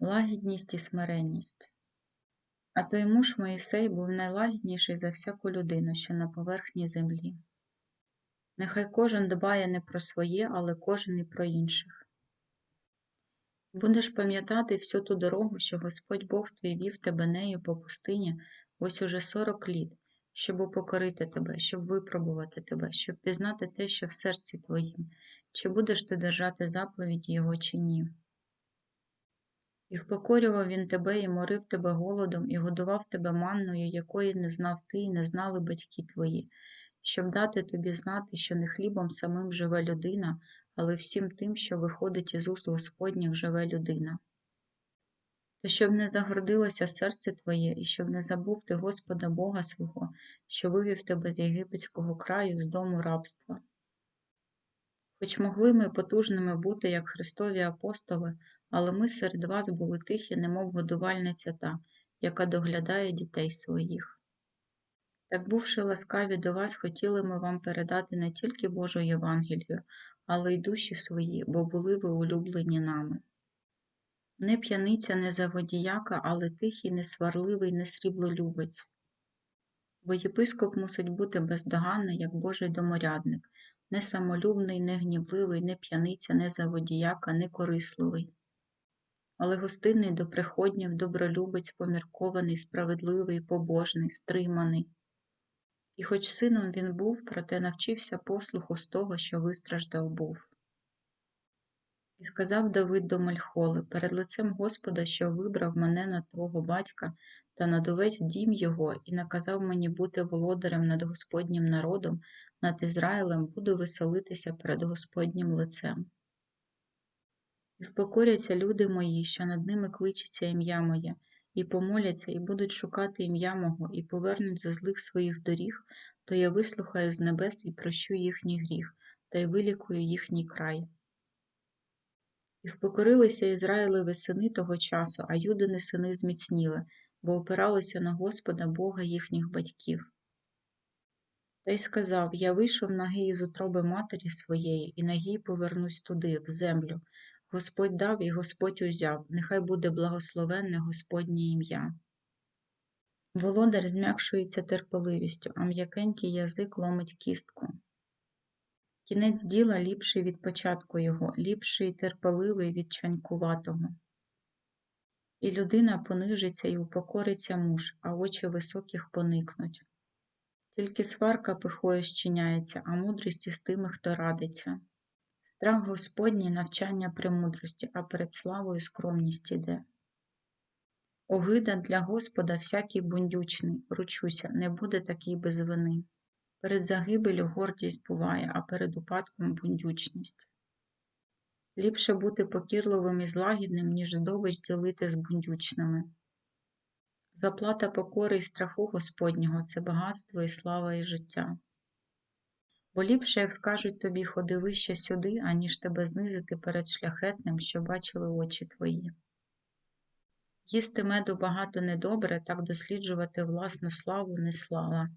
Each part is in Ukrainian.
лагідність і смиренність. А той муж Моїсей був найлагідніший за всяку людину, що на поверхні землі. Нехай кожен дбає не про своє, але кожен і про інших. Будеш пам'ятати всю ту дорогу, що Господь Бог твій вів тебе нею по пустині ось уже сорок літ, щоб упокорити тебе, щоб випробувати тебе, щоб пізнати те, що в серці твоїм, чи будеш ти держати заповіді Його чи ні. І впокорював він тебе, і морив тебе голодом, і годував тебе манною, якої не знав ти і не знали батьки твої, щоб дати тобі знати, що не хлібом самим живе людина, але всім тим, що виходить із уст Господніх, живе людина. Та щоб не загордилося серце твоє, і щоб не забув ти Господа Бога свого, що вивів тебе з єгипетського краю, з дому рабства. Хоч могли ми потужними бути, як Христові апостоли, але ми серед вас були тихі, немов годувальниця та, яка доглядає дітей своїх. Так, бувши ласкаві до вас, хотіли ми вам передати не тільки Божу Євангелію, але й душі свої, бо були ви улюблені нами. Не п'яниця, не заводіяка, але тихий, не сварливий, не сріблолюбець. Бо єпископ мусить бути бездоганний, як Божий доморядник, не самолюбний, не гнівливий, не п'яниця, не заводіяка, не корисливий. Але гостинний до приходнів, добролюбець, поміркований, справедливий, побожний, стриманий. І хоч сином він був, проте навчився послуху з того, що вистраждав був. І сказав Давид до Мальхоли перед лицем Господа, що вибрав мене над твого батька та над увесь дім його, і наказав мені бути володарем над Господнім народом, над Ізраїлем буду веселитися перед Господнім лицем. І впокоряться люди мої, що над ними кличеться ім'я моє, і помоляться, і будуть шукати ім'я мого, і повернуть зо злих своїх доріг, то я вислухаю з небес і прощу їхній гріх, та й вилікую їхній край. І впокорилися Ізраїлеві сини того часу, а юдини сини зміцніли, бо опиралися на Господа Бога їхніх батьків. Та й сказав Я вийшов нагий із утроби матері своєї, і нагій повернусь туди, в землю. Господь дав і Господь узяв, нехай буде благословенне Господнє ім'я. Володар зм'якшується терпеливістю, а м'якенький язик ломить кістку. Кінець діла ліпший від початку його, ліпший і терпеливий від чванькуватого. І людина понижиться і упокориться муж, а очі високих поникнуть. Тільки сварка пихою щиняється, а мудрість із тими, хто радиться. Страх Господній навчання премудрості, а перед славою скромність іде. Огида для Господа всякий бундючний, ручуся, не буде такий без вини. Перед загибелю гордість буває, а перед упадком бундючність. Ліпше бути покірливим і злагідним, ніж здобич ділити з бундючними. Заплата покори і страху Господнього це багатство і слава і життя. Бо ліпше, як скажуть тобі, ходи вище сюди, аніж тебе знизити перед шляхетним, що бачили очі твої. Їсти меду багато недобре, так досліджувати власну славу не слава.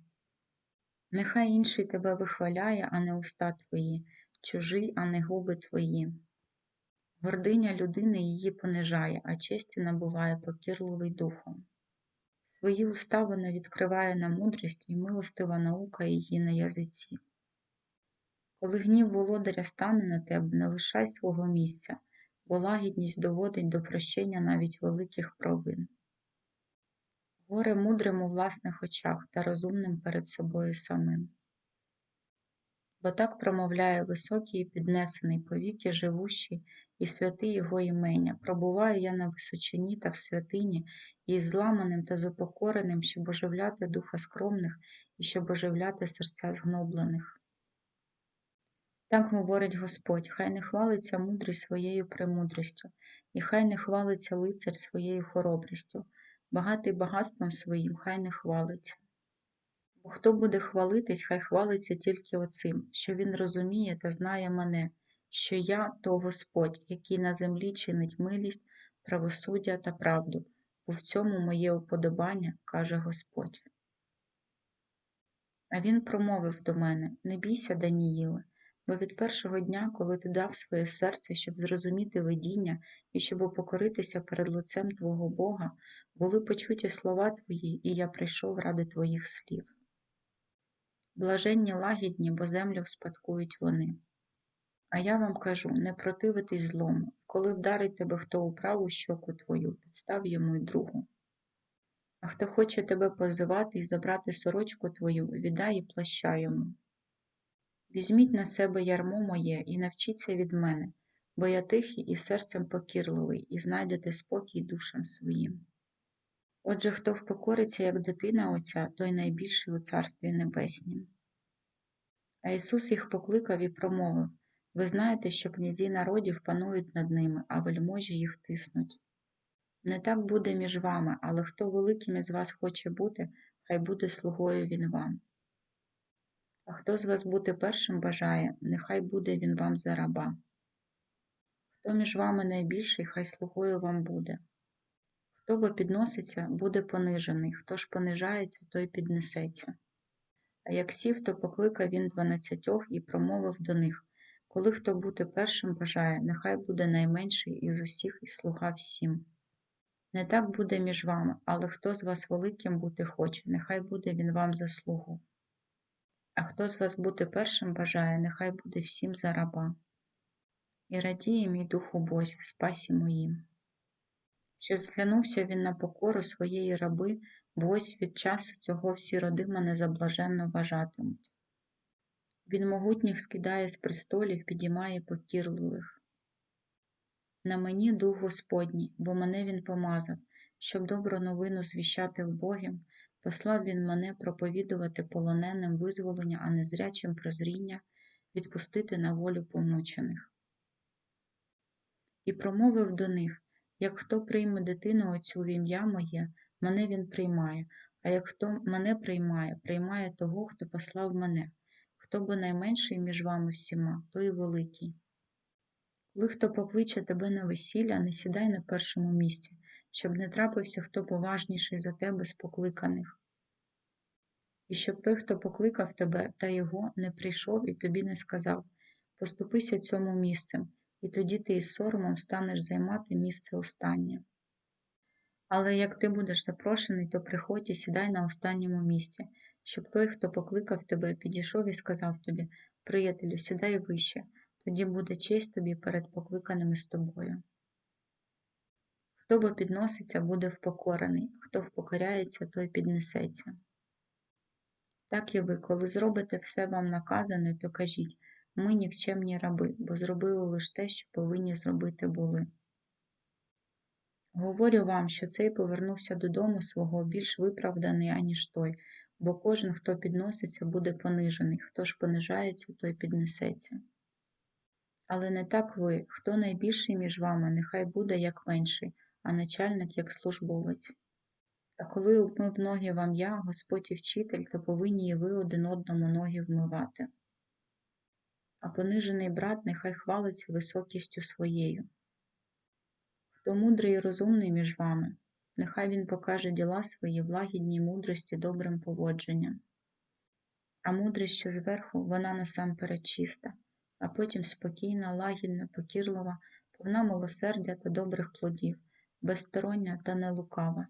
Нехай інший тебе вихваляє, а не уста твої, чужий, а не губи твої. Гординя людини її понижає, а честі набуває покірливий духом. Свої уста вона відкриває на мудрість і милостива наука її на язиці. Коли гнів володаря стане на тебе, не лишай свого місця, бо лагідність доводить до прощення навіть великих провин. Горе мудрим у власних очах та розумним перед собою самим. Бо так промовляє високий і піднесений повіки живущий і святий Його імення. Пробуваю я на височині та в святині, і зламаним та зупокореним, щоб оживляти духа скромних і щоб оживляти серця згноблених. Так говорить Господь, хай не хвалиться мудрий своєю премудрістю, і хай не хвалиться лицар своєю хоробрістю, багатий багатством своїм, хай не хвалиться. Бо хто буде хвалитись, хай хвалиться тільки оцим, що він розуміє та знає мене, що я то Господь, який на землі чинить милість, правосуддя та правду, бо в цьому моє уподобання, каже Господь. А він промовив до мене: Не бійся, Даніїле, Бо від першого дня, коли ти дав своє серце, щоб зрозуміти видіння і щоб упокоритися перед лицем Твого Бога, були почуті слова Твої, і я прийшов ради Твоїх слів. Блаженні лагідні, бо землю вспадкують вони. А я вам кажу, не противитись злому, коли вдарить тебе хто у праву щоку твою, підстав йому й другу. А хто хоче тебе позивати і забрати сорочку твою, віддай і плаща йому. Візьміть на себе ярмо моє і навчіться від мене, бо я тихий і серцем покірливий, і знайдете спокій душам своїм. Отже, хто впокориться, як дитина Отця, той найбільший у Царстві Небеснім. А Ісус їх покликав і промовив Ви знаєте, що князі народів панують над ними, а вельможі їх тиснуть. Не так буде між вами, але хто великим із вас хоче бути, хай буде слугою він вам. А хто з вас бути першим бажає, нехай буде він вам за раба. Хто між вами найбільший, хай слугою вам буде. Хто бо підноситься, буде понижений, хто ж понижається, той піднесеться. А як сів, то покликав він дванадцятьох і промовив до них Коли хто бути першим бажає, нехай буде найменший із усіх і слуга всім. Не так буде між вами, але хто з вас великим бути хоче, нехай буде він вам за слугу. А хто з вас бути першим бажає, нехай буде всім за раба. І радіє мій дух у Бозі, спасі моїм. Що зглянувся він на покору своєї раби, бо ось від часу цього всі роди мене заблаженно вважатимуть. Він могутніх скидає з престолів, підіймає покірливих. На мені дух Господній, бо мене він помазав, щоб добру новину звіщати вбогим, послав він мене проповідувати полоненим визволення, а незрячим прозріння, відпустити на волю помучених. І промовив до них як хто прийме дитину оцю в ім'я моє, мене він приймає, а як хто мене приймає, приймає того, хто послав мене. Хто бо найменший між вами всіма, той великий. Коли хто покличе тебе на весілля, не сідай на першому місці, щоб не трапився хто поважніший за тебе з покликаних. І щоб той, хто покликав тебе та його, не прийшов і тобі не сказав Поступися цьому місцем, і тоді ти із соромом станеш займати місце останнє. Але як ти будеш запрошений, то приходь і сідай на останньому місці, щоб той, хто покликав тебе, підійшов і сказав тобі Приятелю, сідай вище, тоді буде честь тобі перед покликаними з тобою. Хто бо підноситься, буде впокорений, хто впокоряється, той піднесеться. Так і ви, коли зробите все вам наказане, то кажіть ми нікчемні раби, бо зробили лише те, що повинні зробити були. Говорю вам, що цей повернувся додому свого більш виправданий, аніж той, бо кожен, хто підноситься, буде понижений, хто ж понижається, той піднесеться. Але не так ви, хто найбільший між вами, нехай буде як менший, а начальник як службовець. А коли вмив ноги вам я, Господь і вчитель, то повинні і ви один одному ноги вмивати а понижений брат нехай хвалиться високістю своєю. Хто мудрий і розумний між вами, нехай він покаже діла свої в лагідній мудрості добрим поводженням. А мудрість, що зверху, вона насамперед чиста, а потім спокійна, лагідна, покірлива, повна милосердя та добрих плодів, безстороння та нелукава.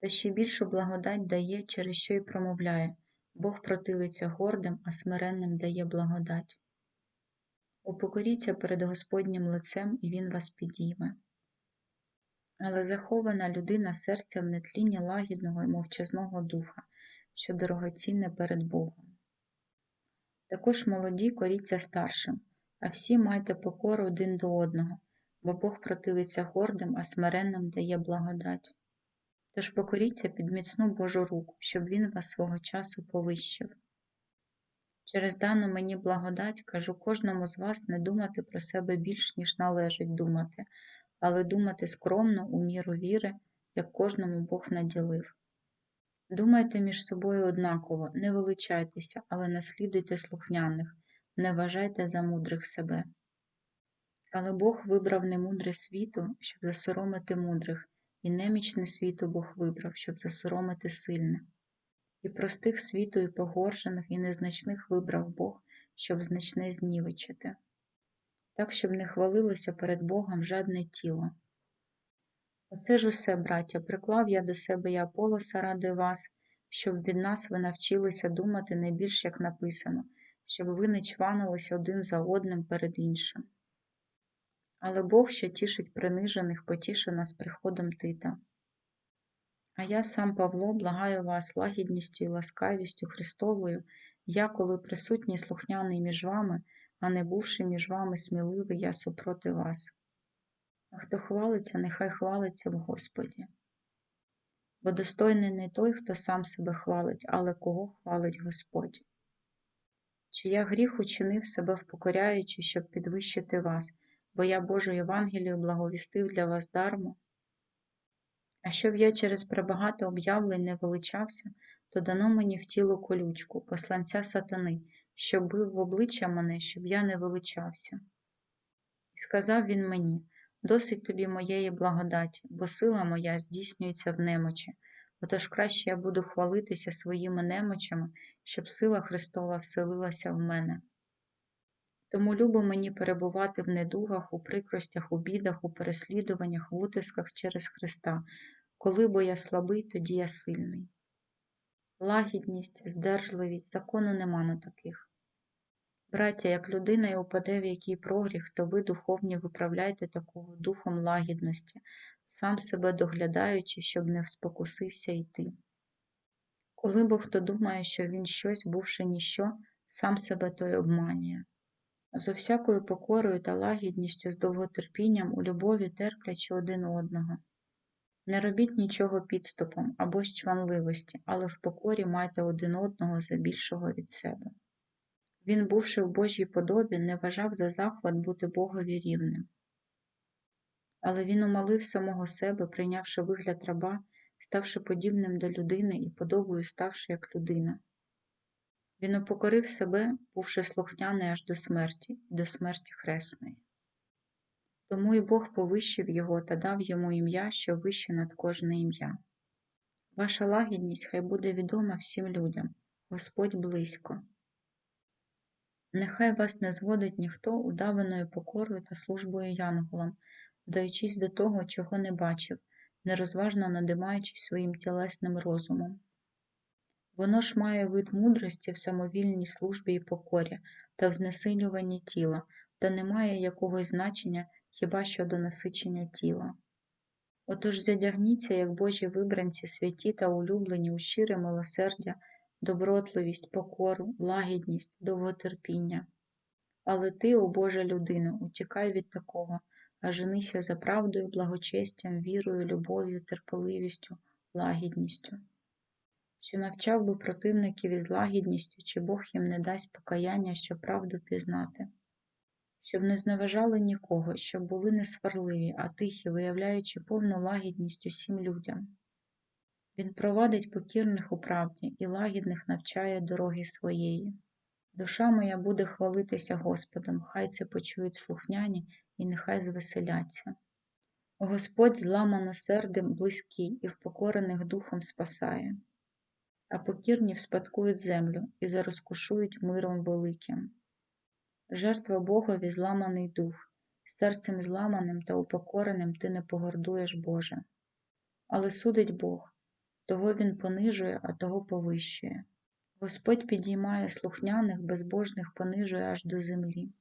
Та ще більшу благодать дає, через що й промовляє Бог противиться гордим, а смиренним дає благодать. Упокоріться перед Господнім лицем, і Він вас підійме. Але захована людина серця в нетлінні лагідного і мовчазного духа, що дорогоцінне перед Богом. Також молоді коріться старшим, а всі майте покору один до одного, бо Бог противиться гордим, а смиренним дає благодать. Тож покоріться під міцну Божу руку, щоб Він вас свого часу повищив. Через дану мені благодать кажу кожному з вас не думати про себе більш, ніж належить думати, але думати скромно, у міру віри, як кожному Бог наділив. Думайте між собою однаково, не величайтеся, але наслідуйте слухняних, не вважайте за мудрих себе. Але Бог вибрав немудре світу, щоб засоромити мудрих. І немічне світу Бог вибрав, щоб засоромити сильне. І простих світу, і погоржених, і незначних вибрав Бог, щоб значне знівечити, так, щоб не хвалилося перед Богом жадне тіло. Оце ж усе, браття, приклав я до себе і Аполоса ради вас, щоб від нас ви навчилися думати не більш як написано, щоб ви не чванилися один за одним перед іншим. Але Бог, що тішить принижених, потішив нас приходом Тита. А я сам Павло благаю вас лагідністю і ласкавістю Христовою, я, коли присутній слухняний між вами, а не бувши між вами сміливий, я супроти вас. А хто хвалиться, нехай хвалиться в Господі. Бо достойний не той, хто сам себе хвалить, але кого хвалить Господь. Чи я гріх учинив себе впокоряючи, щоб підвищити вас, бо я Божу Євангелію благовістив для вас дармо? А щоб я через пребагато об'явлень не величався, то дано мені в тіло колючку, посланця сатани, що бив в обличчя мене, щоб я не величався. І сказав він мені досить тобі моєї благодаті, бо сила моя здійснюється в немочі, отож краще я буду хвалитися своїми немочами, щоб сила Христова вселилася в мене. Тому любо мені перебувати в недугах, у прикростях, у бідах, у переслідуваннях, в утисках через Христа, коли бо я слабий, тоді я сильний. Лагідність, здержливість, закону нема на таких. Браття, як людина й упаде в який прогріх, то ви, духовні, виправляйте такого духом лагідності, сам себе доглядаючи, щоб не спокусився йти. Коли бо хто думає, що він щось, бувши ніщо, сам себе той обманює. Зо всякою покорою та лагідністю, з довготерпінням у любові терплячи один одного. Не робіть нічого підступом або з чванливості, але в покорі майте один одного за більшого від себе. Він, бувши в Божій подобі, не вважав за захват бути Богові рівним. Але він умалив самого себе, прийнявши вигляд раба, ставши подібним до людини і подобою ставши як людина. Він упокорив себе, бувши слухняний аж до смерті, до смерті хресної. Тому і Бог повищив його та дав йому ім'я, що вище над кожне ім'я. Ваша лагідність хай буде відома всім людям, Господь близько. Нехай вас не зводить ніхто удаваною покорою та службою янголам, вдаючись до того, чого не бачив, нерозважно надимаючись своїм тілесним розумом. Воно ж має вид мудрості в самовільній службі і покорі та в знесилюванні тіла, та не має якогось значення хіба що до насичення тіла. Отож задягніться, як Божі вибранці святі та улюблені у щире милосердя, добротливість, покору, лагідність, довготерпіння. Але ти, о Божа людино, утікай від такого, а женися за правдою, благочестям, вірою, любов'ю, терпеливістю, лагідністю. Що навчав би противників із лагідністю, чи Бог їм не дасть покаяння, щоб правду пізнати щоб не зневажали нікого, щоб були не сварливі, а тихі, виявляючи повну лагідність усім людям. Він провадить покірних у правді і лагідних навчає дороги своєї. Душа моя буде хвалитися Господом, хай це почують слухняні і нехай звеселяться. Господь зламано сердим близький і впокорених духом спасає, а покірні вспадкують землю і зарозкушують миром великим. Жертва Богові зламаний дух, серцем зламаним та упокореним ти не погордуєш Боже. Але судить Бог, того Він понижує, а того повищує. Господь підіймає слухняних, безбожних понижує аж до землі.